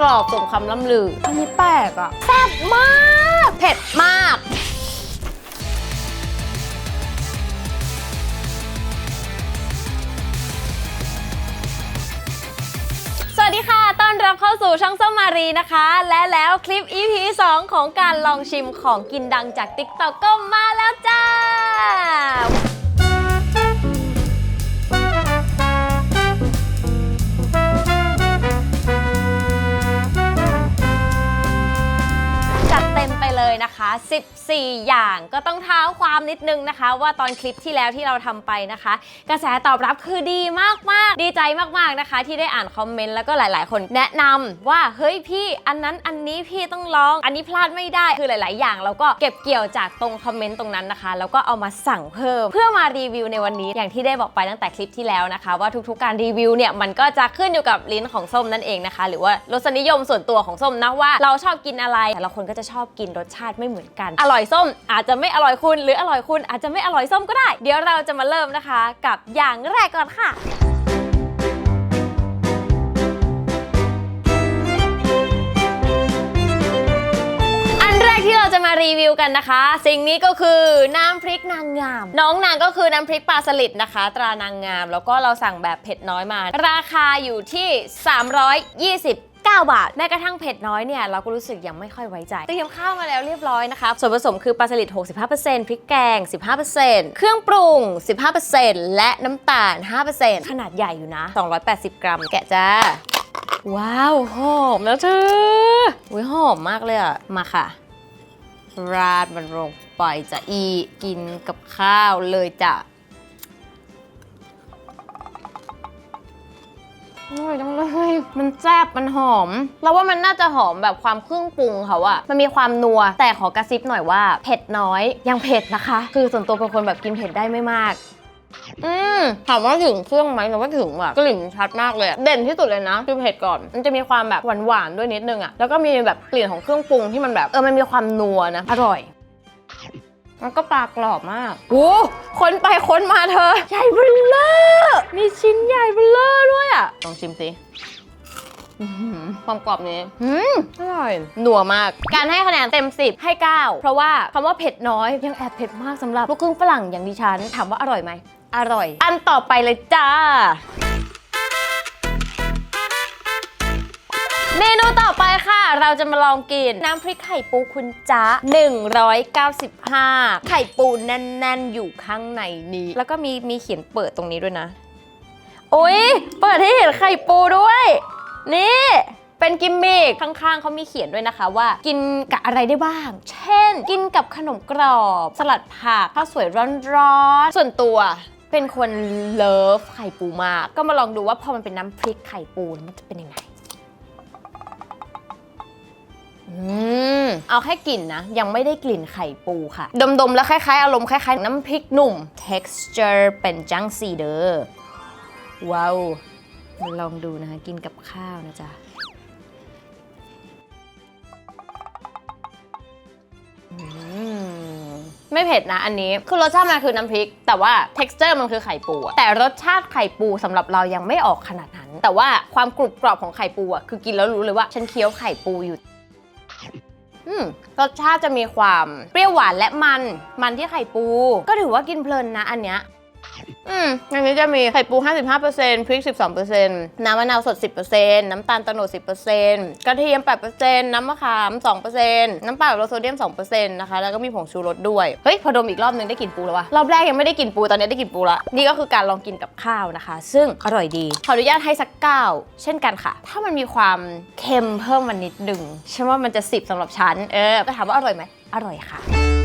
กรอบสมคำล่ำลือ อันนี้แปลกอะแซ่บมาก เผ็ดมาก สวัสดีค่ะ ต้อนรับเข้าสู่ช่องส้มมารีนะคะ และแล้วคลิป EP 2 ของการลองชิมของกินดังจาก TikTok ก็มาแล้วจ้า 14 อย่างก็ต้องเท้าความนิดนึงนะคะ ว่าตอนคลิปที่แล้วที่เราทำไปนะคะ กระแสตอบรับคือดีมากๆ ดีใจมากๆนะคะ ที่ได้อ่านคอมเมนต์แล้วก็หลาย ๆ คนแนะนำว่าเฮ้ยพี่อันนั้นอันนี้พี่ต้องลอง อันนี้พลาดไม่ได้คือหลาย ๆ อย่างเราก็เก็บเกี่ยวจากตรงคอมเมนต์ตรงนั้นนะคะ แล้วก็เอามาสั่งเพิ่ม เพื่อมารีวิวในวันนี้อย่างที่ได้บอกไปตั้งแต่คลิปที่แล้วนะคะ ว่าทุก ๆ การรีวิวเนี่ยมันก็จะขึ้นอยู่กับลิ้นของส้มนั่นเองนะคะ หรือว่ารสนิยมส่วนตัวของส้มนะว่าเราชอบกินอะไรแต่ละคนก็จะชอบกินรสชาติไม่เหมือนกัน อร่อยส้มอาจจะไม่อร่อยคุณ หรืออร่อยคุณอาจจะไม่อร่อยส้มก็ได้ เดี๋ยวเราจะมาเริ่มนะคะ กับอย่างแรกก่อนค่ะอันแรกที่เราจะมารีวิวกันนะคะ สิ่งนี้ก็คือน้ำพริกนางงาม น้องนางก็คือน้ำพริกปลาสลิดนะคะ ตรานางงาม แล้วก็เราสั่งแบบเผ็ดน้อยมา ราคาอยู่ที่ 329บาท แม้กระทั่งเผ็ดน้อยเนี่ย เราก็รู้สึกยังไม่ค่อยไว้ใจ เตรียมข้าวมาแล้วเรียบร้อยนะคะ ส่วนผสมคือปลาสลิด 65%พริกแกง 15%เครื่องปรุง 15%และน้ำตาล 5%ขนาดใหญ่อยู่นะ 280 กรัม แกะจ้า ว้าว หอมแล้วเธออุ้ยหอมมากเลยอะมาค่ะ ราดมันลงไปจะอีกินกับข้าวเลยจ้ะ อร่อยจังเลย มันแซ่บ มันหอม เราว่ามันน่าจะหอมแบบความเครื่องปรุงเขาอะมันมีความนัว แต่ขอกระซิบหน่อยว่า เผ็ดน้อย ยังเผ็ดนะคะ คือส่วนตัวเป็นคนแบบกินเผ็ดได้ไม่มาก อืมถามว่าถึงเครื่องไหมแต่ว่าถึงอะกลิ่นชัดมากเลยอะเด่นที่สุดเลยนะคือเผ็ดก่อน มันจะมีความแบบหวานๆด้วยนิดนึงอะแล้วก็มีแบบกลิ่นของเครื่องปรุงที่มันแบบเออ มันมีความนัวนะ อร่อย มันก็ปลากรอบมากโอ้คนไปค้นมาเธอ ใหญ่เบลเลอร์มีชิ้นใหญ่เบลเลอร์ด้วยอะลองชิมสิอื้อหือความกรอบนี้อืมอร่อยนัวมาก การให้คะแนนเต็ม 10 ให้ 9 เพราะว่าคำว่าเผ็ดน้อยยังแอบเผ็ดมากสำหรับลูกครึ่งฝรั่งอย่างดิฉัน ถามว่าอร่อยไหม อร่อย อันต่อไปเลยจ้า เมนูต่อไปค่ะ เราจะมาลองกิน น้ำพริกไข่ปูคุณจ๊ะ 195 ไข่ปูแน่น ๆ อยู่ข้างในนี้ แล้วก็มีมีเขียนเปิดตรงนี้ด้วยนะ โอ้ยเปิดให้เห็นไข่ปูด้วย นี่เป็นกิมมิคข้างๆเขามีเขียนด้วยนะคะว่า กินกับอะไรได้บ้าง เช่น กินกับขนมกรอบ สลัดผักข้าวสวยร้อนๆ ส่วนตัวเป็นคนเลิฟไข่ปูมาก ก็มาลองดูว่าพอมันเป็นน้ำพริกไข่ปูมันจะเป็นยังไง อืมเอาแค่กลิ่นนะ ยังไม่ได้กลิ่นไข่ปูค่ะ ดมๆ แล้วคล้ายๆ อารมณ์คล้ายๆ น้ำพริกหนุ่ม texture เป็นจังซีเดอร์ว้าวมาลองดูนะคะ กินกับข้าวนะจ๊ะอืมไม่เผ็ดนะอันนี้คือรสชาติมันคือน้ำพริก แต่ว่า texture มันคือไข่ปูอะแต่รสชาติไข่ปูสำหรับเรายังไม่ออกขนาดนั้น แต่ว่าความกรุบกรอบของไข่ปูอะคือกินแล้วรู้เลยว่าฉันเคี้ยวไข่ปูอยู่อืม รสชาติจะมีความเปรี้ยวหวานและมัน มันที่ไข่ปู ก็ถือว่ากินเพลินนะอันเนี้ย อืมอันนี้จะมีไข่ปู 55%พริก 12%น้ำมะนาวสด 10%น้ำตาลโตโนด10%กระเทียม 8%น้ำมะขาม 2%น้ำเปล่าโลโซเดียม 2%นะคะ แล้วก็มีผงชูรสด้วย เฮ้ย พอดมอีกรอบนึงได้กลิ่นปูแล้ววะ รอบแรกยังไม่ได้กลิ่นปู ตอนนี้ได้กลิ่นปูละ นี่ก็คือการลองกินกับข้าวนะคะ ซึ่งอร่อยดี ขออนุญาตให้สักเก้าเช่นกันค่ะ ถ้ามันมีความเค็มเพิ่มมานิดหนึ่งฉันว่ามันจะ10สำหรับฉัน เออแต่ถามว่าอร่อยไหมอร่อยค่ะ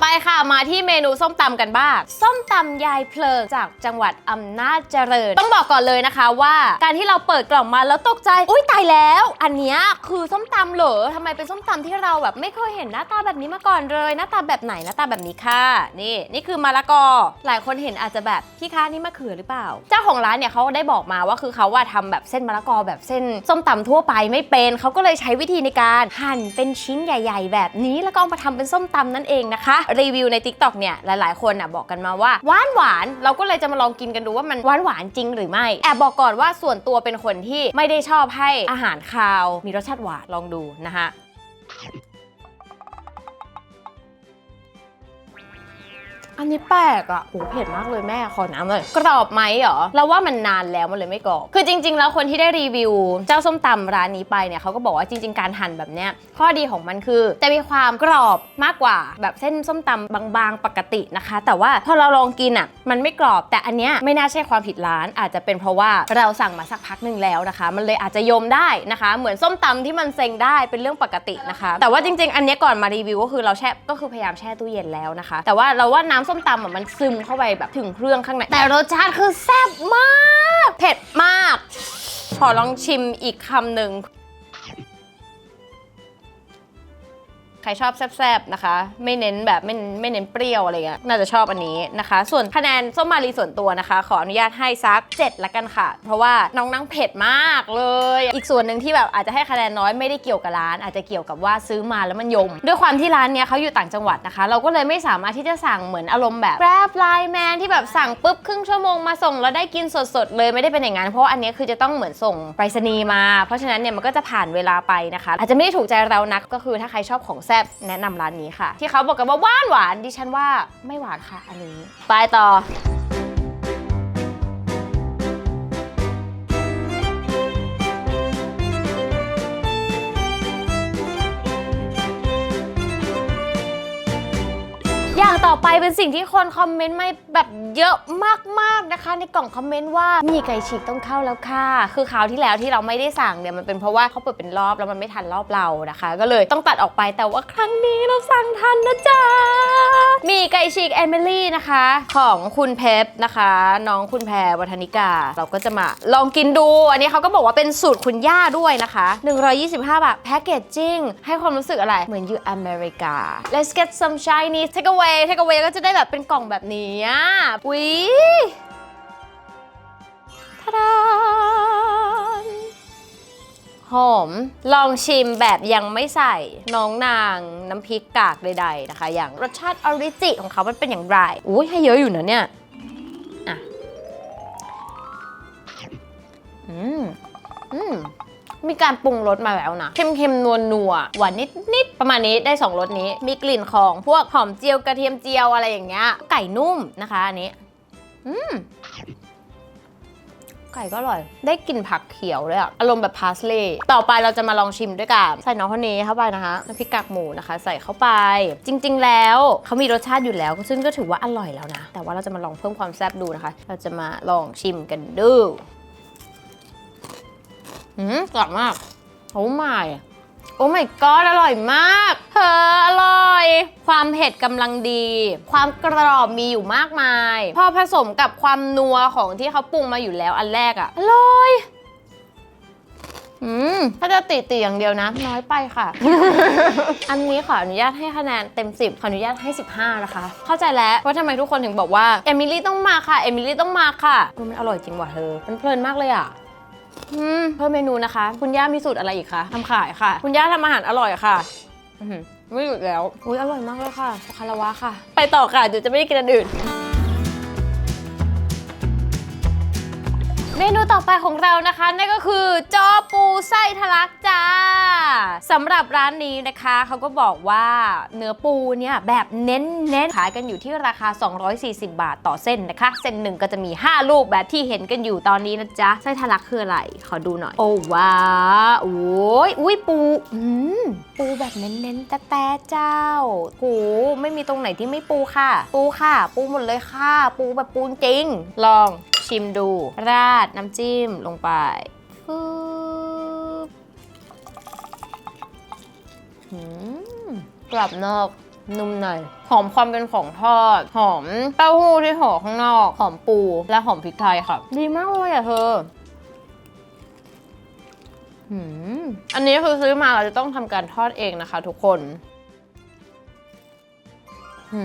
ไปค่ะมาที่เมนูส้มตำกันบ้าง ส้มตำยายเพลิงจากจังหวัดอำนาจเจริญ ต้องบอกก่อนเลยนะคะว่า การที่เราเปิดกล่องมาแล้วตกใจ อุ้ยตายแล้ว อันเนี้ยคือส้มตำเหรอทำไมเป็นส้มตำที่เราแบบไม่เคยเห็นหน้าตาแบบนี้มาก่อนเลย หน้าตาแบบไหนหน้าตาแบบนี้ค่ะ นี่นี่คือมะละกอ หลายคนเห็นอาจจะแบบพี่คะนี่มะเขือหรือเปล่า เจ้าของร้านเนี่ยเขาได้บอกมาว่าคือเขาว่าทำแบบเส้นมะละกอแบบเส้นส้มตำทั่วไปไม่เป็นเขาก็เลยใช้วิธีในการหั่นเป็นชิ้นใหญ่ ๆ แบบนี้แล้วก็เอามาทำเป็นส้มตำนั่นเองนะคะรีวิวใน t ิ k t o k เนี่ยหลายๆ คนอะบอกกันมาว่าหวานหวานเราก็เลยจะมาลองกินกันดูว่ามันหวานหวานจริงหรือไม่แอบบอกก่อนว่าส่วนตัวเป็นคนที่ไม่ได้ชอบให้อาหารคาว มีรสชาติหวานลองดูนะคะ อันนี้แปลกอะโหเผ็ดมากเลยแม่ขอน้ำเลยกรอบไหมเหรอเราว่ามันนานแล้วมันเลยไม่กรอบคือจริง ๆ แล้วคนที่ได้รีวิว เจ้าส้มตำร้านนี้ไปเนี่ยเขาก็บอกว่าจริง ๆ การหั่นแบบเนี้ยข้อดีของมันคือจะมีความกรอบมากกว่าแบบเส้นส้มตำบางๆปกตินะคะ แต่ว่าพอเราลองกินอะมันไม่กรอบ แต่อันเนี้ยไม่น่าใช่ความผิดร้าน อาจจะเป็นเพราะว่าเราสั่งมาสักพักหนึ่งแล้วนะคะ มันเลยอาจจะยมได้นะคะ เหมือนส้มตำที่มันเซ็งได้เป็นเรื่องปกตินะคะ แต่ว่าจริง ๆ อันเนี้ยก่อนมารีวิวก็คือเราแช่ก็คือพยายามแช่ตู้เย็นแล้วนะคะ แต่ว่าเราว่าน้ำส้มตำอะมันซึมเข้าไปแบบถึงเครื่องข้างใน แต่รสชาติคือแซ่บมาก เผ็ดมาก ขอลองชิมอีกคำหนึ่ง ใครชอบแซบๆนะคะ ไม่เน้นแบบไม่ไม่เน้นเปรี้ยวอะไรเงี้ยน่าจะชอบอันนี้นะคะ ส่วนคะแนนส้มมารีส่วนตัวนะคะ ขออนุญาตให้ซัก 7 ละกันค่ะ เพราะว่าน้องนั่งเผ็ดมากเลย อีกส่วนหนึ่งที่แบบอาจจะให้คะแนนน้อยไม่ได้เกี่ยวกับร้าน อาจจะเกี่ยวกับว่าซื้อมาแล้วมันยม ด้วยความที่ร้านเนี้ยเขาอยู่ต่างจังหวัดนะคะ เราก็เลยไม่สามารถที่จะสั่งเหมือนอารมณ์แบบแกร็บไลน์แมนที่แบบสั่งปุ๊บครึ่งชั่วโมงมาส่งแล้วได้กินสดๆเลยไม่ได้เป็นอย่างนั้นเพราะว่าอันเนี้ยคือจะต้องเหมือนส่งไปรษณีย์มา เพราะฉะนั้นเนี่ยมันก็จะผ่านเวลาไปนะคะ อาจจะไม่ได้ถูกใจเรานักก็คือถ้าใครชอบของแซ่บแนะนำร้านนี้ค่ะ ที่เขาบอกกันว่าหวานหวานดิฉันว่าไม่หวานค่ะ อันนี้ ไปต่อ ต่อไปเป็นสิ่งที่คนคอมเมนต์มาแบบเยอะมากๆนะคะ ในกล่องคอมเมนต์ว่ามีไก่ฉีกต้องเข้าแล้วค่ะ คือคราวที่แล้วที่เราไม่ได้สั่งเนี่ยมันเป็นเพราะว่าเขาเปิดเป็นรอบแล้วมันไม่ทันรอบเรานะคะ ก็เลยต้องตัดออกไปแต่ว่าครั้งนี้เราสั่งทันนะจ๊ะ ก่ฉีกเอมิลี่นะคะ ของคุณเพปนะคะ น้องคุณแพรวัฒนิกา เราก็จะมาลองกินดู อันนี้เขาก็บอกว่าเป็นสูตรคุณย่าด้วยนะคะ 125 บาทแพคเกจจิ้งให้ความรู้สึกอะไรเหมือนอยู่อเมริกา Let's get some Chinese take away take away ก็จะได้แบบเป็นกล่องแบบนี้อะอุ๊ยทาดา หอม ลองชิมแบบยังไม่ใส่ น้องนางน้ำพริกกากใดๆนะคะ อย่างรสชาติออริจิของเขามันเป็นอย่างไรอุ้ยให้เยอะอยู่นะเนี่ยอะอืมอืมมีการปรุงรสมาแล้วนะ เค็มๆ นัวหวานนิดๆ ประมาณนี้ได้ 2รสนี้ มีกลิ่นของพวกหอมเจียวกระเทียมเจียวอะไรอย่างเงี้ย ไก่นุ่มนะคะอันนี้ อืม ก่ก็อร่อย ได้กลิ่นผักเขียวเลยอะอารมณ์แบบพาสเลย์ต่อไปเราจะมาลองชิมด้วยกันใส่น้องคนนี้เข้าไปนะคะน้ำพริกกากหมูนะคะ ใส่เข้าไป จริง ๆ แล้วเขามีรสชาติอยู่แล้ว ซึ่งก็ถือว่าอร่อยแล้วนะ แต่ว่าเราจะมาลองเพิ่มความแซ่บดูนะคะ เราจะมาลองชิมกันดูอืมกรอบมากโอ้ไม่ โอ้ my god อร่อยมากเธออร่อย ความเผ็ดกำลังดี ความกรอบมีอยู่มากมาย พอผสมกับความนัวของที่เขาปรุงมาอยู่แล้วอันแรกอะอร่อยอืมถ้าจะติติอย่างเดียวนะ น้อยไปค่ะ อันนี้ขออนุญาตให้คะแนนเต็ม 10 ขออนุญาตให้ 15 นะคะ เข้าใจแล้วว่าทำไมทุกคนถึงบอกว่า เอมิลี่ต้องมาค่ะ เอมิลี่ต้องมาค่ะอุ๊ยมันอร่อยจริงว่ะเธอ มันเพลินมากเลยอะ อืมเพิ่มเมนูนะคะ คุณย่ามีสูตรอะไรอีกคะทำขายค่ะ คุณย่าทำอาหารอร่อยค่ะอื้อหือไม่หยุดแล้ว อุ้ยอร่อยมากเลยค่ะคาราวะค่ะ ไปต่อค่ะ เดี๋ยวจะไม่ได้กินอันอื่น เมนูต่อไปของเรานะคะนั่นก็คือจอปูไส้ทะลักจ้าสำหรับร้านนี้นะคะเขาก็บอกว่าเนื้อปูเนี่ยแบบเน้นเน้นๆขายกันอยู่ที่ราคา 240 บาทต่อเส้นนะคะ เส้นหนึ่งก็จะมี 5 ลูกแบบที่เห็นกันอยู่ตอนนี้นะจ๊ะไส้ทะลักคืออะไรขอดูหน่อย โอ้ว้าวโอ้ยอุ้ยปูอืมปูแบบเน้นๆแต่แต่เจ้าโหไม่มีตรงไหนที่ไม่ปูค่ะ ปูค่ะ ปูหมดเลยค่ะ ปูแบบปูจริง ลอง ชิมดู ราดน้ำจิ้มลงไปฟืบหืมกรอบนอกนุ่มในหอมความเป็นของทอด หอมเต้าหู้ที่ห่อข้างนอก หอมปู และหอมพริกไทยค่ะ ดีมากเลยอะเธอือันนี้คือซื้อมาเราจะต้องทำการทอดเองนะคะทุกคนหื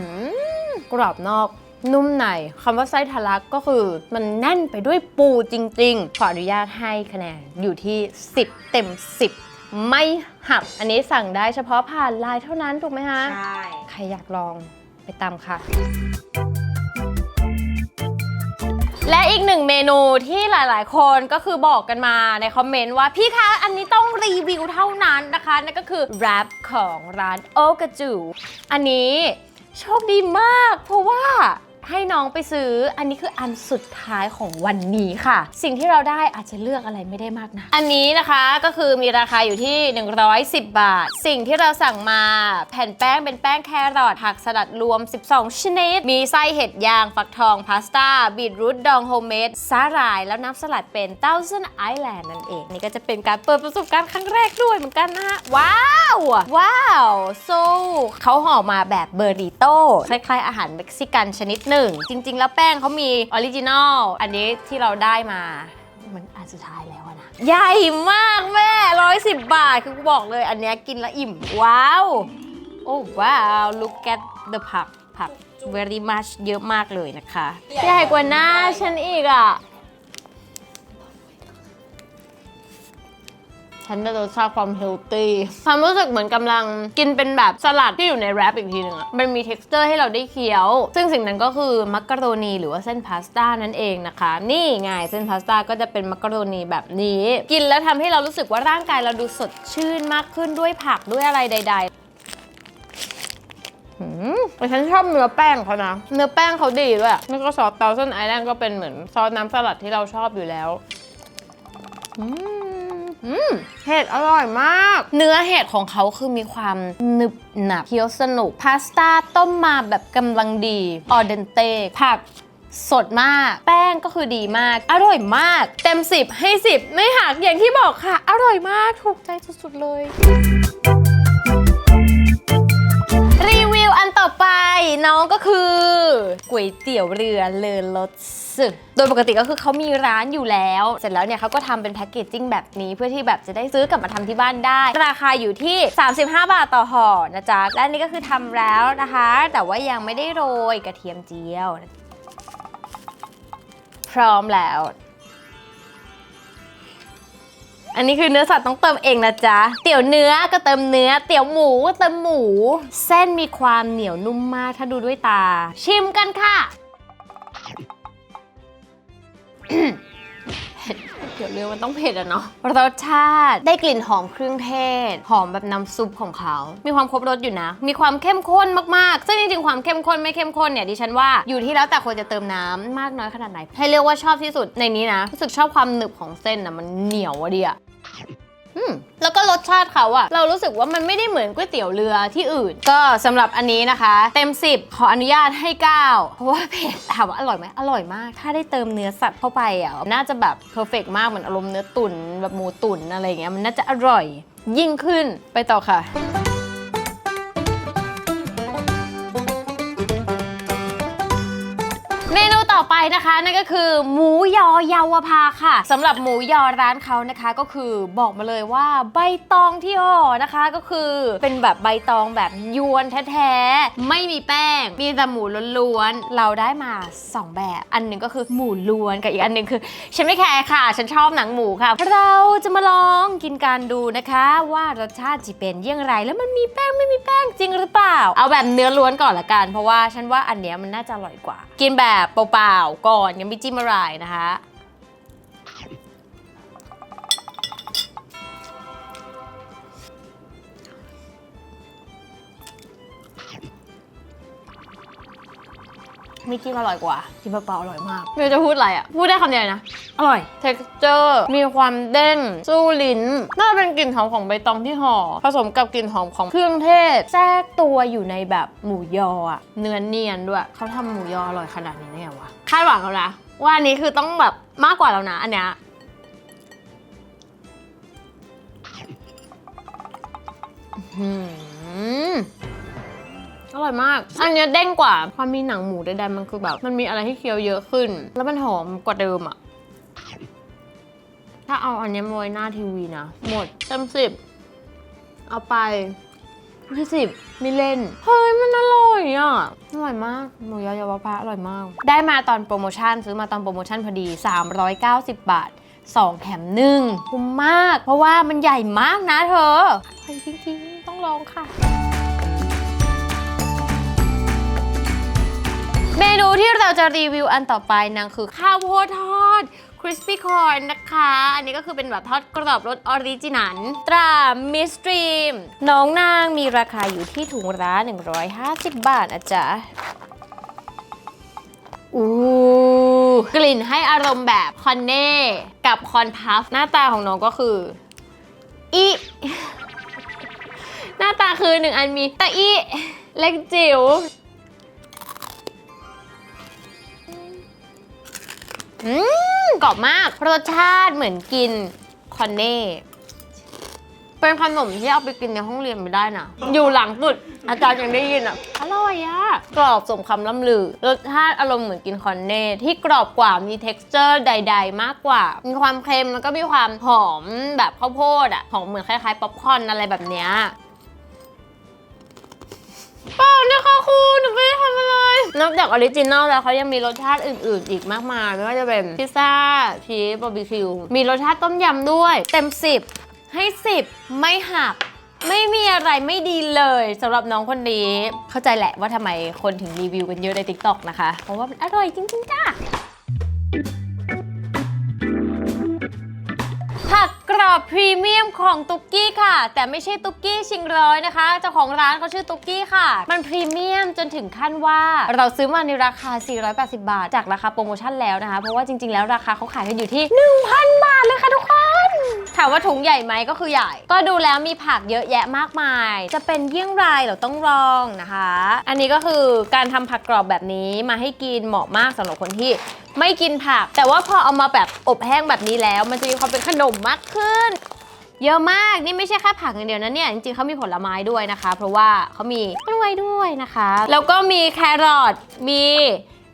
มกรอบนอก นุ่มในคำว่าไส้ทะลักก็คือมันแน่นไปด้วยปูจริง ๆ ขออนุญาตให้คะแนนอยู่ที่ 10 เต็ม 10 ไม่หัก อันนี้สั่งได้เฉพาะผ่านไลน์เท่านั้นถูกไหมคะใช่ใครอยากลองไปตามค่ะ และอีกหนึ่งเมนูที่หลายๆ คนก็คือบอกกันมาในคอมเมนต์ว่าพี่คะอันนี้ต้องรีวิวเท่านั้นนะคะนั่นก็คือแรปของร้านโอกาจู อันนี้โชคดีมากเพราะว่า ให้น้องไปซื้ออันนี้คืออันสุดท้ายของวันนี้ค่ะ สิ่งที่เราได้อาจจะเลือกอะไรไม่ได้มากนะ อันนี้นะคะก็คือมีราคาอยู่ที่ 110 บาท สิ่งที่เราสั่งมาแผ่นแป้งเป็นแป้งแครอทผักสลัดรวม 12 ชนิด มีไส้เห็ดยางฟักทองพาสต้าบีทรูทดองโฮมเมดสาหร่าย แล้วน้ำสลัดเป็น Thousand Island นั่นเอง นี่ก็จะเป็นการเปิดประสบการณ์ครั้งแรกด้วยเหมือนกันนะฮะว้าวว้าวโซเขาห่อมาแบบเบอร์ริโต้คล้ายๆอาหารเม็กซิกันชนิดหนึ่งจริง ๆ แล้วแป้งเขามีออริจินอลอันนี้ที่เราได้มามันอันสุดท้ายแล้วนะ ใหญ่มากแม่ร้อยสิบบาท คือกูบอกเลยอันเนี้ยกินแล้วอิ่ม ว้าว โอ้ว้าว look at the ผักผัก very much เยอะมากเลยนะคะ ใหญ่กว่าหน้าฉันอีกอะ ฉันได้รสชาติความเฮลตี้ความรู้สึกเหมือนกำลังกินเป็นแบบสลัดที่อยู่ในแรปอีกทีหนึ่งอะมันมี t e x t อร์ให้เราได้เคี้ยว ซึ่งสิ่งนั้นก็คือมักกะโรนีหรือว่าเส้นพาสต้านั่นเองนะคะ นี่ไงเส้นพาสต้าก็จะเป็นมักกะโรนีแบบนี้ กินแล้วทำให้เรารู้สึกว่าร่างกายเราดูสดชื่นมากขึ้นด้วยผักด้วยอะไรใดๆอืมแต่ฉันชอบเนื้อแป้งเขานะ เนื้อแป้งเขาดีด้วยแล้วก็ซอสเตาเส้นไอแลนด์ก็เป็นเหมือนซอสน้ำสลัดที่เราชอบอยู่แล้ว อืม อืมเห็ดอร่อยมาก เนื้อเห็ดของเขาคือมีความหนึบหนับเคี้ยวสนุก พาสต้าต้มมาแบบกำลังดีออเดนเต้ผักสดมาก แป้งก็คือดีมาก อร่อยมาก เต็ม 10 ให้ 10 ไม่หักอย่างที่บอกค่ะ อร่อยมาก ถูกใจสุด ๆ เลย อันต่อไปน้องก็คือก๋วยเตี๋ยวเรือเลอรสสึโดยปกติก็คือเขามีร้านอยู่แล้ว เสร็จแล้วเนี่ยเขาก็ทำเป็นแพ็กเกจจิ้งแบบนี้เพื่อที่แบบจะได้ซื้อกลับมาทำที่บ้านได้ ราคาอยู่ที่ 35 บาทต่อห่อนะจ๊ะและนนี่ก็คือทำแล้วนะคะ แต่ว่ายังไม่ได้โรยกระเทียมเจียว พร้อมแล้ว อันนี้คือเนื้อสัตว์ต้องเติมเองนะจ๊ะ เตี๋ยวเนื้อก็เติมเนื้อ เตี๋ยวหมูก็เติมหมู เส้นมีความเหนียวนุ่มมากถ้าดูด้วยตา ชิมกันค่ะ เตี๋ยวเรือมันต้องเผ็ดอะเนาะรสชาติได้กลิ่นหอมเครื่องเทศ หอมแบบน้ำซุปของเขา มีความครบรสอยู่นะ มีความเข้มข้นมากๆ ซึ่งจริงๆ ความเข้มข้นไม่เข้มข้นเนี่ยดิฉันว่าอยู่ที่แล้วแต่คนจะเติมน้ำมากน้อยขนาดไหนให้เรียกว่าชอบที่สุดในนี้นะรู้สึกชอบความหนึบของเส้นอะมันเหนียวอะดีอะ อืมแล้วก็รสชาติเขาอะเรารู้สึกว่ามันไม่ได้เหมือนก๋วยเตี๋ยวเรือที่อื่น ก็สำหรับอันนี้นะคะ เต็ม 10 ขออนุญาตให้ 9 เพราะว่าเผ็ดถามว่าอร่อยไหมอร่อยมาก ถ้าได้เติมเนื้อสัตว์เข้าไปอะน่าจะแบบเพอร์เฟกมากเหมือนอารมณ์เนื้อตุ๋นแบบหมูตุ๋นอะไรเงี้ยมันน่าจะอร่อยยิ่งขึ้นไปต่อค่ะ ต่อไปนะคะนั่นก็คือหมูยอเยาวภาค่ะสำหรับหมูยอร้านเขานะคะก็คือบอกมาเลยว่าใบตองที่ห่อนะคะก็คือเป็นแบบใบตองแบบยวนแท้ๆไม่มีแป้ง มีแต่หมูล้วนๆเราได้มา 2 แบบ อันหนึ่งก็คือหมูล้วนกับอีกอันหนึ่งคือฉันไม่แคร์ค่ะ ฉันชอบหนังหมูค่ะ เราจะมาลองกินกันดูนะคะ ว่ารสชาติจะเป็นอยังไงแล้วมันมีแป้งไม่มีแป้งจริงหรือเปล่า เอาแบบเนื้อล้วนก่อนละกัน เพราะว่าฉันว่าอันเนี้ยมันน่าจะอร่อยกว่า กินแบบเปล่าๆก่อนยังไม่จิ้มอะไรนะคะ มีจิ้มอร่อยกว่าจิ้มเปล่าๆอร่อยมากไม่รู้จะพูดอะไรอะ พูดได้คำเดียวนะ อร่อย texture มีความเด้งสู้ลิ้น น่าจะเป็นกลิ่นหอมของใบตองที่ห่อผสมกับกลิ่นหอมของเครื่องเทศ แทรกตัวอยู่ในแบบหมูยออะเนื้อเนียนด้วยเขาทำหมูยออร่อยขนาดนี้ได้ไงวะคาดหวังแล้วนะว่าอันนี้คือต้องแบบมากกว่าแล้วนะอันเนี้ยอื้อหื อร่อยมาก อันเนี้ยเด้งกว่าความมีหนังหมูใดๆมันคือแบบ มันมีอะไรให้เคี้ยวเยอะขึ้น แล้วมันหอมกว่าเดิมอะถ้าเอาอันเนี้ยมาไว้หน้าทีวีนะ หมดเต็มสิบ เอาไปยี่สิบม่เล่น เฮ้ย มันอร่อยอะ อร่อยมาก หมูยอเยาวภาอร่อยมาก ได้มาตอนโปรโมชั่น ซื้อมาตอนโปรโมชั่นพอดี 390 บาท 2 แถมหนึ่งคุ้มมาก เพราะว่ามันใหญ่มากนะเธออร่อยจริงๆ ต้องลองค่ะ เมนูที่เราจะรีวิวอันต่อไปนางคือข้าวโพดทอดคริสปี้คอร์นนะคะ อันนี้ก็คือเป็นแบบทอดกรอบรสออริจินัลตรามิสตรีม น้องนางมีราคาอยู่ที่ถุงละ150 บาทนะจ๊ะอู้กลิ่นให้อารมณ์แบบคอนเน่กับคอนพัฟ หน้าตาของน้องก็คือ อีหน้าตาคือหนึ่งอันมีตะอีเล็กจิ๋ว อืมกรอบมาก รสชาติเหมือนกินคอนเน่ เป็นขนมที่เอาไปกินในห้องเรียนไม่ได้นะ อยู่หลังสุด อาจารย์ยังได้ยินอะ อร่อยอะกรอบสมคำล่ำลือ รสชาติอารมณ์เหมือนกินคอนเน่ที่กรอบกว่ามี t e x t อร์ใด ๆ มากกว่า มีความเค็มแล้วก็มีความหอมแบบข้าวโพดอะหอมเหมือนคล้ายๆป๊อปคอร์นอะไรแบบเนี้ย เปล่านะคะครูหนูไม่ได้ทำอะไร นอกจากออริจินอลแล้วเขายังมีรสชาติอื่น ๆ อีกมากมายไม่ว่าจะเป็นพิซซ่าชีสบาร์บีคิว มีรสชาติต้มยำด้วย เต็ม 10 ให้ 10 ไม่หัก ไม่มีอะไรไม่ดีเลยสำหรับน้องคนนี้ เข้าใจแหละว่าทำไมคนถึงรีวิวกันเยอะใน t ิ k t o k นะคะ เพราะว่ามันอร่อยจริง ๆ จ้าผัก กรอบพรีเมียมของตุ๊กกี้ค่ะ แต่ไม่ใช่ตุ๊กกี้ชิงร้อยนะคะ เจ้าของร้านเขาชื่อตุ๊กกี้ค่ะ มันพรีเมียมจนถึงขั้นว่า เราซื้อมาในราคา 480 บาท จากราคาโปรโมชั่นแล้วนะคะ เพราะว่าจริง ๆ แล้วราคาเขาขายกันอยู่ที่ 1,000 บาทเลยค่ะทุกคนถามว่าถุงใหญ่ไหมก็คือใหญ่ ก็ดูแล้วมีผักเยอะแยะมากมาย จะเป็นเยี่ยงไรเราต้องลองนะคะ อันนี้ก็คือการทำผักกรอบแบบนี้มาให้กินเหมาะมากสำหรับคนที่ ไม่กินผัก แต่ว่าพอเอามาแบบอบแห้งแบบนี้แล้ว มันจะมีความเป็นขนมมากขึ้น เยอะมากนี่ไม่ใช่แค่ผักอย่างเดียวนะเนี่ยจริงๆเขามีผลไม้ด้วยนะคะ เพราะว่าเขามีกล้วยด้วยนะคะ แล้วก็มีแครอทมี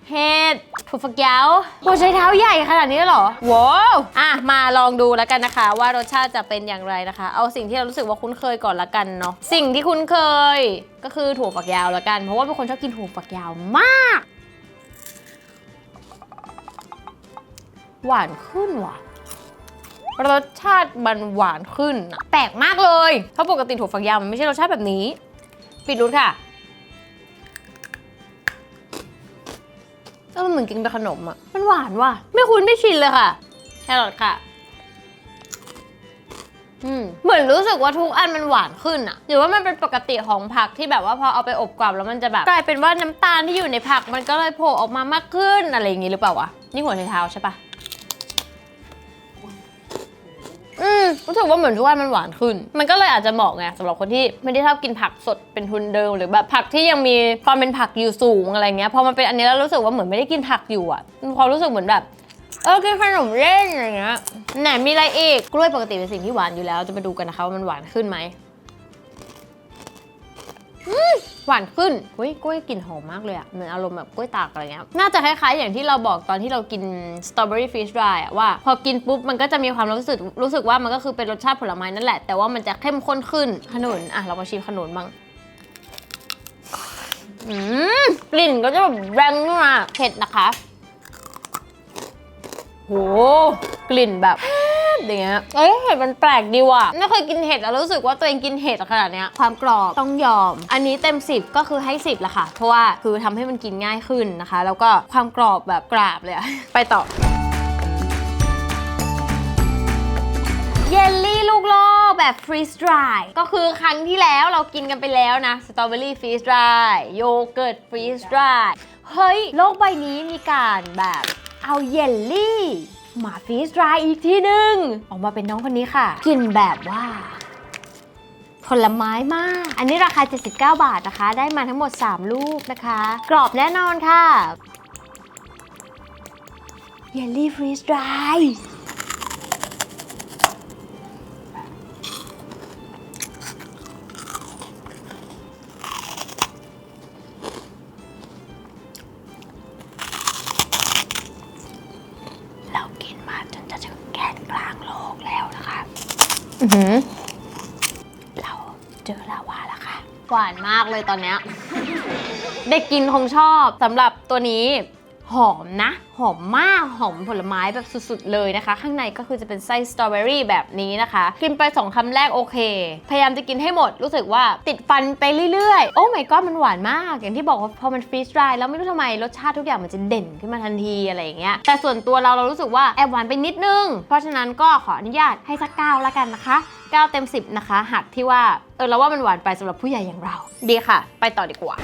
เห็ดถั่วฝักยาวหัวใช้เท้าใหญ่ขนาดนี้เลยเหรอว้าวอะมาลองดูแล้วกันนะคะ ว่ารสชาติจะเป็นอย่างไรนะคะ เอาสิ่งที่เรารู้สึกว่าคุ้นเคยก่อนละกันเนาะสิ่งที่คุ้นเคยก็คือถั่วฝักยาวละกัน เพราะว่าเป็นคนชอบกินถั่วฝักยาวมาก หวานขึ้นว่ะรสชาติมันหวานขึ้น แปลกมากเลย เพราะปกติถั่วฝักยาวมันไม่ใช่รสชาติแบบนี้ ปิดรูทค่ะเออมันเหมือนกินเป็นขนมอะมันหวานว่ะ ไม่คุ้นไม่ชินเลยค่ะ แครอทค่ะ อืม เหมือนรู้สึกว่าทุกอันมันหวานขึ้นอะหรือว่ามันเป็นปกติของผักที่แบบว่าพอเอาไปอบกรอบแล้วมันจะแบบกลายเป็นว่าน้ำตาลที่อยู่ในผักมันก็เลยโผล่ออกมามากขึ้นอะไรอย่างงี้หรือเปล่าวะ นี่หัวไชเท้าใช่ปะ รู้สึกว่าเหมือนทุกวันมันหวานขึ้น มันก็เลยอาจจะเหมาะไงสำหรับคนที่ไม่ได้ชอบกินผักสดเป็นทุนเดิม หรือแบบผักที่ยังมีความเป็นผักอยู่สูงอะไรเงี้ยพอมันเป็นอันนี้แล้วรู้สึกว่าเหมือนไม่ได้กินผักอยู่อะความรู้สึกเหมือนแบบเออกินขนมเล่นอะไรเงี้ยไหนมีอะไรอีกกล้วยปกติเป็นสิ่งที่หวานอยู่แล้วจะมาดูกันนะคะว่ามันหวานขึ้นไหม หวานขึ้นเฮ้ยกล้วยกลิ่นหอมมากเลยอะเหมือนอารมณ์แบบกล้วยตากอะไรเงี้ย น่าจะคล้ายๆอย่างที่เราบอกตอนที่เรากินสตรอเบอรี่ฟิชดรายอะว่า พอกินปุ๊บมันก็จะมีความรู้สึกรู้สึกว่ามันก็คือเป็นรสชาติผลไม้นั่นแหละ แต่ว่ามันจะเข้มข้นขึ้นขนุนอะเรามาชิมขนุนบ้างอืมกลิ่นก็จะแบบแรงขึ้นมาเผ็ดนะคะโห กลิ่นแบบอย่างเงี้ยเอ้ยเห็ดมันแปลกดีว่ะไม่เคยกินเห็ดแล้วรู้สึกว่าตัวเองกินเห็ดขนาดเนี้ยความกรอบต้องยอม อันนี้เต็ม 10 ก็คือให้ 10ละค่ะ เพราะว่าคือทำให้มันกินง่ายขึ้นนะคะ แล้วก็ความกรอบแบบกราบเลยอะไปต่อเยลลี่ลูกโลกแบบฟรีสดรายก็คือครั้งที่แล้วเรากินกันไปแล้วนะสตรอเบอรี่ฟรีสดรายโยเกิร์ตฟรีสดรายเฮ้ย โลกใบนี้มีการแบบเอาเยลลี่ มาฟรีสดรายอีกทีหนึ่งออกมาเป็นน้องคนนี้ค่ะกินแบบว่าผลไม้มาก อันนี้ราคา 79 บาทนะคะ ได้มาทั้งหมด 3 ลูกนะคะ กรอบแน่นอนค่ะ เยลลี่ฟรีสดร มากเลยตอนเนี้ย เด็กกินคงชอบสำหรับตัวนี้หอมนะ หอมมาก หอมผลไม้แบบสุดๆเลยนะคะ ข้างในก็คือจะเป็นไส้สตรอเบอรี่แบบนี้นะคะ กินไป 2คำแรกโอเค พยายามจะกินให้หมด รู้สึกว่าติดฟันไปเรื่อยๆ โอ้ my god มันหวานมาก อย่างที่บอกว่าพอมันฟรีส r ร y แล้วไม่รู้ทำไม รสชาติทุกอย่างมันจะเด่นขึ้นมาทันทีอะไรอย่างเงี้ย แต่ส่วนตัวเราเรารู้สึกว่าแอบหวานไปนิดนึง เพราะฉะนั้นก็ขออนุญาตให้สักเก้าละกันนะคะ9เต็ม 10 นะคะ หักที่ว่า เออเราว่ามันหวานไปสำหรับผู้ใหญ่อย่างเรา ดีค่ะ ไปต่อดีกว่า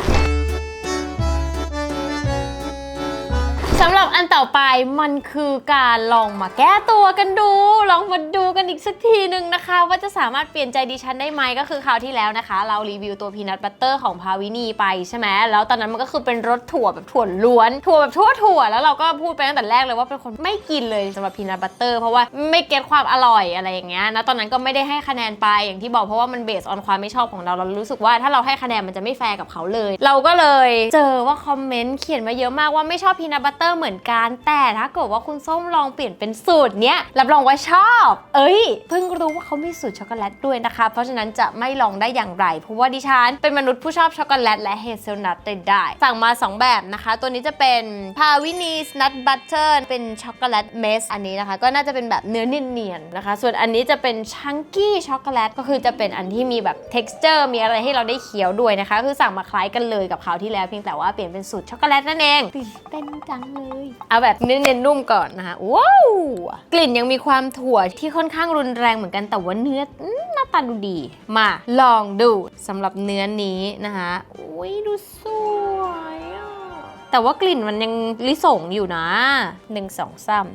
สำหรับอันต่อไปมันคือการลองมาแก้ตัวกันดู ลองมาดูกันอีกสักทีหนึ่งนะคะ ว่าจะสามารถเปลี่ยนใจดิฉันได้ไหมก็คือคราวที่แล้วนะคะ เรารีวิวตัวพีนัทบัตเตอร์ของพาวินีไปใช่ไหมแล้วตอนนั้นมันก็คือเป็นรสถั่วแบบถั่วล้วน ถั่วแบบทั่วถั่วแล้วเราก็พูดไปตั้งแต่แรกเลยว่าเป็นคนไม่กินเลยสำหรับพีนัทบัตเตอร์เพราะว่าไม่เก็ตความอร่อยอะไรอย่างเงี้ยนะตอนนั้นก็ไม่ได้ให้คะแนนไปอย่างที่บอกเพราะว่ามันเบสออนความไม่ชอบของเราเรารู้สึกว่าถ้าเราให้คะแนนมันจะไม่แฟร์กับเขาเลย เราก็เลยเจอว่าคอมเมนต์เขียนมาเยอะมากว่าไม่ชอบพีนัทบัตเตอร์เหมือนกัน แต่ถ้าเกิดว่าคุณส้มลองเปลี่ยนเป็นสูตรเนี้ยรับรองว่าชอบ เอ้ยเพิ่งรู้ว่าเขามีสูตรช็อกโกแลตด้วยนะคะ เพราะฉะนั้นจะไม่ลองได้อย่างไร เพราะว่าดิฉันเป็นมนุษย์ผู้ชอบช็อกโกแลตและเฮเซลนัทได้ๆสั่งมา 2 แบบนะคะ ตัวนี้จะเป็นพาวินีสนัทบัตเตอร์เป็นช็อกโกแลตเมสอันนี้นะคะ ก็น่าจะเป็นแบบเนื้อเนียนๆนะคะ ส่วนอันนี้จะเป็นชังกี้ช็อกโกแลตก็คือจะเป็นอันที่มีแบบ texture มีอะไรให้เราได้เคี้ยวด้วยนะคะ คือสั่งมาคล้ายกันเลยกับคราวที่แล้วเพียงแต่ว่าเปลี่ยนเป็นสูตรช็อกโกแลตนั่นเองตื่นเต้นจังเลยเอาแบบเน้นๆนุ่มก่อนนะคะว้าวกลิ่นยังมีความถั่วที่ค่อนข้างรุนแรงเหมือนกันแต่ว่าเนื้อหน้าตาดูดี มาลองดูสำหรับเนื้อนี้นะคะอุ้ยดูสวยอะแต่ว่ากลิ่นมันยังลิสงอยู่นะหนึ่งสองสาม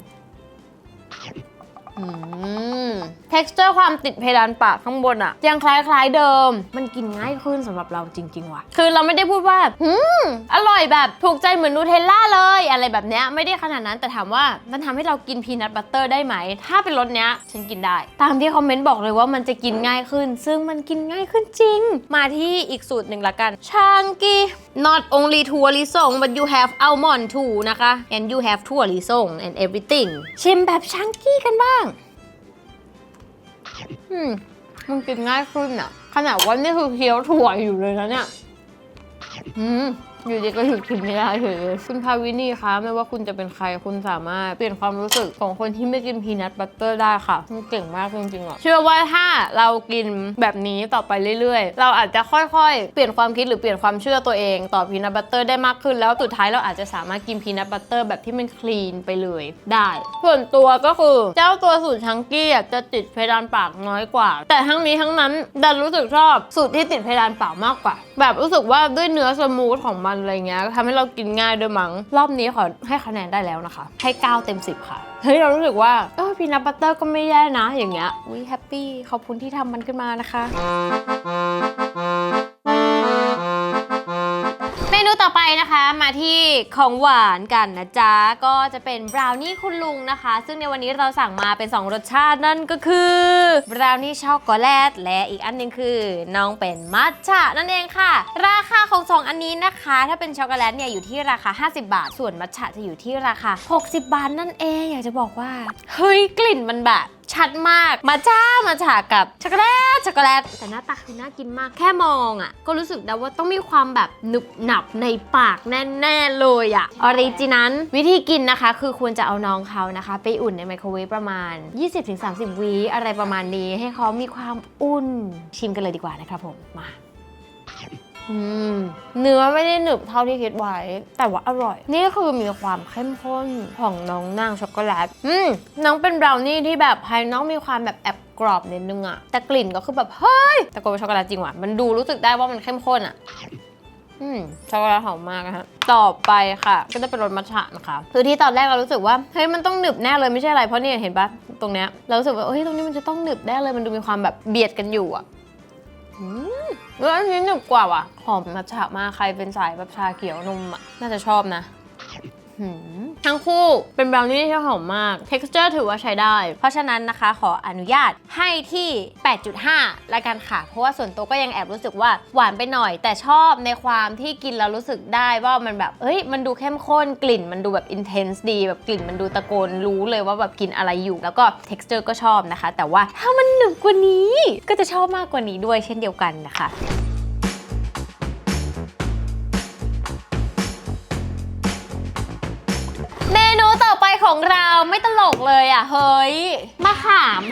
texture ความติดเพดานปากข้างบนอะยังคล้ายๆเดิม มันกินง่ายขึ้นสำหรับเราจริง ๆ ว่ะ คือเราไม่ได้พูดว่าหืมอร่อยแบบถูกใจเหมือนนูเทลล่าเลย อะไรแบบเนี้ยไม่ได้ขนาดนั้นแต่ถามว่ามันทำให้เรากินพีนัทบัตเตอร์ได้ไหม ถ้าเป็นรสเนี้ยฉันกินได้ ตามที่คอมเมนต์บอกเลยว่ามันจะกินง่ายขึ้น ซึ่งมันกินง่ายขึ้นจริง มาที่อีกสูตรหนึ่งละกันชางกี not only ถั่วลิสง but you have almond too นะคะ and you have ถั่วลิสง and everything ชิมแบบชางกี้กันบ้าง อืมมันกินง่ายขึ้นอะขนาดว่านี่คือเคี้ยวถั่วอยู่เลยนะเนี่ย อืม อยู่ดีก็หยุดกินไม่ได้เลยคุณพาวินี่คะไม่ว่าคุณจะเป็นใครคุณสามารถเปลี่ยนความรู้สึกของคนที่ไม่กินพีนัทบัตเตอร์ได้ค่ะมันเก่งมากจริงๆอะเชื่อว่าถ้าเรากินแบบนี้ต่อไปเรื่อยๆ เราอาจจะค่อยๆ เปลี่ยนความคิดหรือเปลี่ยนความเชื่อตัวเองต่อพีนัทบัตเตอร์ได้มากขึ้น แล้วสุดท้ายเราอาจจะสามารถกินพีนัทบัตเตอร์แบบที่มันคลีนไปเลยได้ ส่วนตัวก็คือเจ้าตัวสูตรชังกี้อะจะติดเพดานปากน้อยกว่า แต่ทั้งนี้ทั้งนั้นดันรู้สึกชอบสูตรที่ติดเพดานปากมากกว่า แบบรู้สึกว่าด้วยเนื้อสมูทของมันอะไรเงี้ยทำให้เรากินง่ายด้วยมั้ง รอบนี้ขอให้คะแนนได้แล้วนะคะ ให้ 9 เต็ม 10 ค่ะ เฮ้ย เรารู้สึกว่าเออพีนัทบัตเตอร์ก็ไม่แย่นะ อย่างเงี้ยอุ้ยแฮปปี้ขอบคุณที่ทำมันขึ้นมานะคะ นูต่อไปนะคะมาที่ของหวานกันนะจ๊ะ ก็จะเป็นบราวนี่คุณลุงนะคะ ซึ่งในวันนี้เราสั่งมาเป็น 2 รสชาตินั่นก็คือบราวนี่ช็อกโกแลตและอีกอันหนึงคือน้องเป็นมัทฉะนั่นเองค่ะ ราคาของ 2 อันนี้นะคะ ถ้าเป็นช็อกโกแลตเนี่ยอยู่ที่ราคา 50 บาท ส่วนมัทฉะจะอยู่ที่ราคา 60 บาทนั่นเอง อยากจะบอกว่าเฮ้ยกลิ่นมันแบบ ชัดมาก มาจ้ามาฉากับช็อกโกแลตช็อกโกแลตแต่หน้าตาคือน่ากินมากแค่มองอะ ก็รู้สึกได้ว่าต้องมีความแบบหนึบหนับในปากแน่ๆเลยอะออริจินัลวิธีกินนะคะ คือควรจะเอาน้องเขานะคะ ไปอุ่นในไมโครเวฟประมาณ 20-30วิอะไรประมาณนี้ ให้เขามีความอุ่นชิมกันเลยดีกว่านะครับผมมา เนื้อไม่ได้หนึบเท่าที่คิดไว้ แต่ว่าอร่อย นี่คือมีความเข้มข้นของน้องนางช็อกโกแลตอืมน้องเป็นบราวนี่ที่แบบภายนอกมีความแบบแอบกรอบนิดนึงอะแต่กลิ่นก็คือแบบเฮ้ยแต่ก็เป็นช็อกโกแลตจริงว่ะมันดูรู้สึกได้ว่ามันเข้มข้นอะอืมช็อกโกแลตหอมมากนะฮะต่อไปค่ะ ก็จะเป็นรสมัทฉะนะคะคือที่ตอนแรกเรารู้สึกว่าเฮ้ยมันต้องหนึบแน่เลยไม่ใช่อะไรเพราะเนี่ยเห็นปะตรงเนี้ยเรารู้สึกว่าเฮ้ยตรงนี้มันจะต้องหนึบแน่เลยมันดูมีความแบบเบียดกันอยู่อะอืม แล้วอันนี้หนึบกว่าว่ะ หอมมัทฉะมากใครเป็นสายแบบชาเขียวนมอะน่าจะชอบนะหืม ทั้งคู่เป็นบราวนี่ที่หอมมาก texture ถือว่าใช้ได้ เพราะฉะนั้นนะคะขออนุญาตให้ที่ 8.5 ละกันค่ะ เพราะว่าส่วนตัวก็ยังแอบรู้สึกว่าหวานไปหน่อย แต่ชอบในความที่กินแล้วรู้สึกได้ว่ามันแบบเอ้ยมันดูเข้มข้นกลิ่น มันดูแบบ intense ดี แบบกลิ่นมันดูตะโกนรู้เลยว่าแบบกินอะไรอยู่ แล้วก็ texture ก็ชอบนะคะ แต่ว่าถ้ามันหนึบกว่านี้ก็จะชอบมากกว่านี้ด้วยเช่นเดียวกันนะคะ ของเราไม่ตลกเลยอะ เฮ้ยมะขาม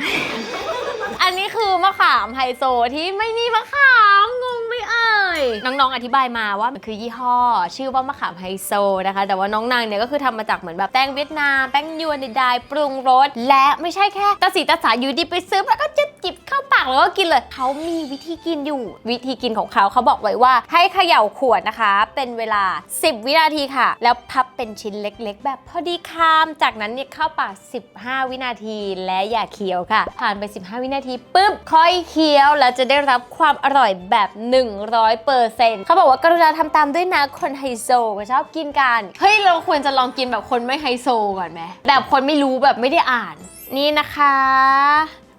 อันนี้คือมะขามไฮโซที่ไม่มีมะขามงง เอ่ย น้องๆ อธิบายมาว่ามันคือยี่ห้อ ชื่อว่ามะขามไฮโซนะคะ แต่ว่าน้องนางเนี่ยก็คือทำมาจากเหมือนแบบแป้งเวียดนาม แป้งยวนใดายปรุงรส และไม่ใช่แค่ตาสีตาสาอยู่ดีไปซื้อแล้วก็จะจิบเข้าปากแล้วก็กินเลย เขามีวิธีกินอยู่ วิธีกินของเขาเขาบอกไว้ว่าให้เขย่าขวดนะคะ เป็นเวลา 10 วินาทีค่ะ แล้วพับเป็นชิ้นเล็กๆ แบบพอดีคามจากนั้นเนี่ยเข้าปาก 15 วินาทีและอย่าเคี้ยวค่ะ ผ่านไป 15 วินาทีปุ๊บค่อยเคี้ยวแล้วจะได้รับความอร่อยแบบหนึ่ง100%เซ็นต์เขาบอกว่ากรุณาทำตามด้วยนะคนไฮโซชอบกินกัน เฮ้ย เราควรจะลองกินแบบคนไม่ไฮโซก่อนไหมแบบคนไม่รู้แบบไม่ได้อ่าน นี่นะคะ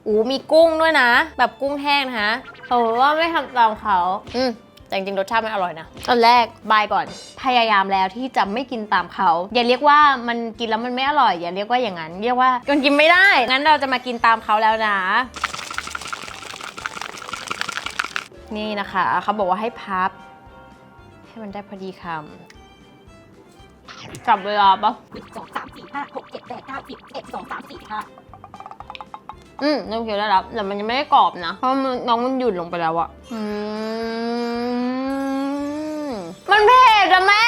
อูมีกุ้งด้วยนะ แบบกุ้งแห้งนะคะเขาบอกว่าไม่ทำตามเขา อืมแต่จริงรสชาติมันอร่อยนะตอนแรกบายก่อน พยายามแล้วที่จะไม่กินตามเขา อย่าเรียกว่ามันกินแล้วมันไม่อร่อย อย่าเรียกว่าอย่างนั้น เรียกว่ามันกินไม่ได้ งั้นเราจะมากินตามเขาแล้วนะ นี่นะคะเขาบอกว่าให้พับ ให้มันได้พอดีคำจับเวลาปะหนึ่งสองสามสี่ห้าหกเจ็ดแปดเก้าสิบเอ็ดสองสามสี่ห้าอืมน้องเคี้ยวได้แล้วแต่มันยังไม่ได้กรอบนะ เพราะมันน้องมันหยุดลงไปแล้วอะอืมมันเผ็ดอะแม่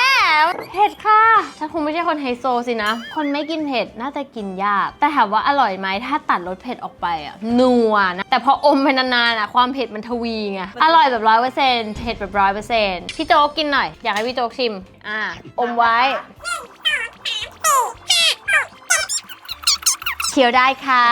เผ็ดค่ะฉันคงไม่ใช่คนไฮโซสินะ คนไม่กินเผ็ดน่าจะกินยาก แต่ถามว่าอร่อยไหมถ้าตัดรสเผ็ดออกไปอะนัวนะแต่พออมไปนานๆอะความเผ็ดมันทวีไงอร่อยแบบร้อยเปอร์เซ็นต์เผ็ดแบบร้อยเปอร์เซ็นต์พี่โจ๊กกินหน่อยอยากให้พี่โจ๊กชิมอ่าอมไว้เคี้ยวได้ค่ะ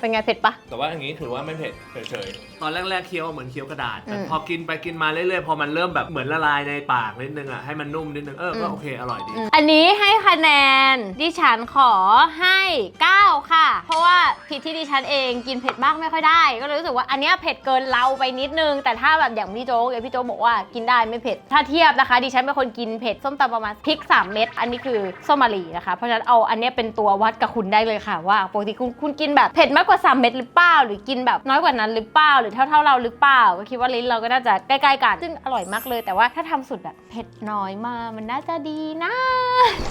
เป็นไงเผ็ดปะแต่ว่าอันนี้ถือว่าไม่เผ็ดเฉยๆตอนแรกๆเคี้ยวเหมือนเคี้ยวกระดาษแต่อืมพอกินไปกินมาเรื่อยๆ พอมันเริ่มแบบเหมือนละลายในปากนิดนึงอะให้มันนุ่มนิดนึงเออก็อืม โอเคอร่อยดี อันนี้ให้คะแนนดิฉันขอให้ 9 ค่ะ เพราะว่าผิดที่ดิฉันเองกินเผ็ดมากไม่ค่อยได้ ก็เลยรู้สึกว่าอันเนี้ยเผ็ดเกินเราไปนิดนึง แต่ถ้าแบบอย่างพี่โจ๊กอย่างพี่โจ๊กบอกว่ากินได้ไม่เผ็ด ถ้าเทียบนะคะ ดิฉันเป็นคนกินเผ็ดส้มตำประมาณพริก 3 เม็ด อันนี้คือส้มมารีนะคะ เพราะฉะนั้นเอาอันเนี้ยเป็นตัววัดกับคุณได้เลยค่ะ ว่าปกติคุณคุณกินแบบเผ็ดมากกว่า 3 เม็ดหรือเปล่า หรือกินแบบน้อยกว่านั้นหรือเปล่าหรือเท่าเท่าๆเราหรือเปล่า ก็คิดว่าลิ้นเราก็น่าจะใกล้ๆกัน ซึ่งอร่อยมากเลย แต่ว่าถ้าทำสุดแบบเผ็ดน้อยมากมันน่าจะดีนะ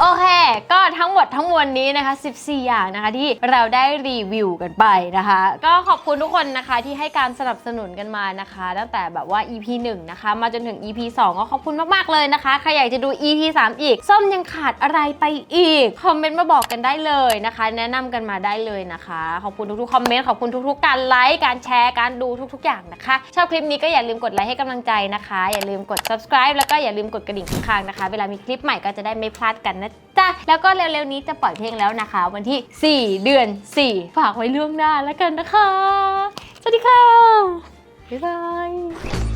โอเค ก็ทั้งหมดทั้งมวลนี้นะคะ 14 อย่างนะคะที่เราได้รีวิวกันไปนะคะ ก็ขอบคุณทุกคนนะคะที่ให้การสนับสนุนกันมานะคะ ตั้งแต่แบบว่า EP 1 นะคะ มาจนถึง EP 2 ก็ขอบคุณมากๆเลยนะคะ ใครอยากจะดู EP 3 อีก ส้มยังขาดอะไรไปอีก คอมเมนต์มาบอกกันได้เลยนะคะ แนะนำกันมาได้เลยนะคะ ขอบคุณทุกๆคอมเมนต์ ขอบคุณทุกๆ การไลค์ การแชร์ การดูทุทุก ๆ อย่างนะคะ ชอบคลิปนี้ก็อย่าลืมกดไลค์ให้กำลังใจนะคะ อย่าลืมกด subscribe แล้วก็อย่าลืมกดกระดิ่งข้างๆนะคะ เวลามีคลิปใหม่ก็จะได้ไม่พลาดกันนะจ๊ะแล้วก็เร็วๆนี้จะปล่อยเพลงแล้วนะคะ วันที่ 4 เดือน 4 ฝากไว้ล่วงหน้าแล้วกันนะคะ สวัสดีค่ะบ๊ายบาย